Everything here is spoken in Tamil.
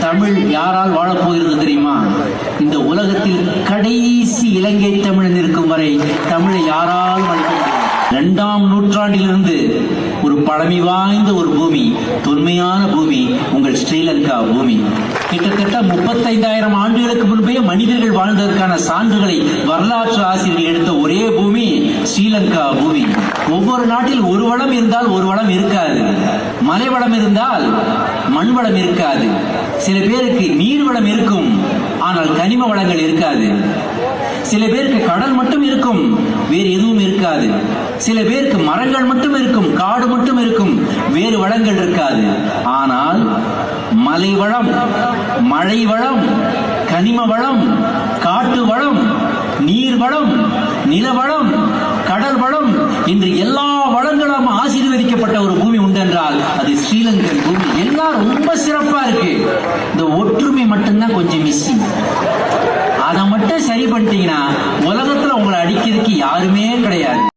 தமிழ் யாரால் வாழப்போகிறது தெரியுமா? இந்த உலகத்தில் கடைசி இலங்கை தமிழன் இருக்கும் வரை தமிழை யாரால் இரண்டாம் நூற்றாண்டிலிருந்து ஒரு பழமை வாய்ந்த ஒரு பூமி தொன்மையான பூமி உங்கள் ஸ்ரீலங்கா பூமி. கிட்டத்தட்ட முப்பத்தைந்தாயிரம் ஆண்டுகளுக்கு முன்பே மனிதர்கள் வாழ்ந்ததற்கான சான்றுகளை வரலாற்று ஆசிரியர்கள் எடுத்த ஒரே பூமி. ஸ்ரீலங்கா பூமி. ஒவ்வொரு நாட்டில் ஒரு வளம் இருந்தால் ஒரு வளம் இருக்காது. மலை வளம் இருந்தால் மண் வளம் இருக்காது. சில பேருக்கு நீர் வளம் இருக்கும் ஆனால் கனிம வளங்கள் இருக்காது. சில பேருக்கு கடல் மட்டும் இருக்கும் வேறு எதுவும் இருக்காது. சில பேருக்கு மரங்கள் மட்டும் இருக்கும் காடு மட்டும் இருக்கும் வேறு வளங்கள் இருக்காது. ஆனால் மலை வளம் மழை வளம் கனிம வளம் காட்டு வளம் நீர் வளம் நில வளம் இன்று எல்லா வளங்களும் ஆசீர்வதிக்கப்பட்ட ஒரு பூமி உண்டு என்றால் அது ஸ்ரீலங்கன் பூமி. எல்லாம் ரொம்ப சிறப்பா இருக்கு. இந்த ஒற்றுமை மட்டும்தான் கொஞ்சம் மிஸ்ஸிங் அதை மட்டும் சரி பண்ணிட்டீங்கன்னா உலகத்துல உங்களை அடிக்கிறதுக்கு யாருமே கிடையாது.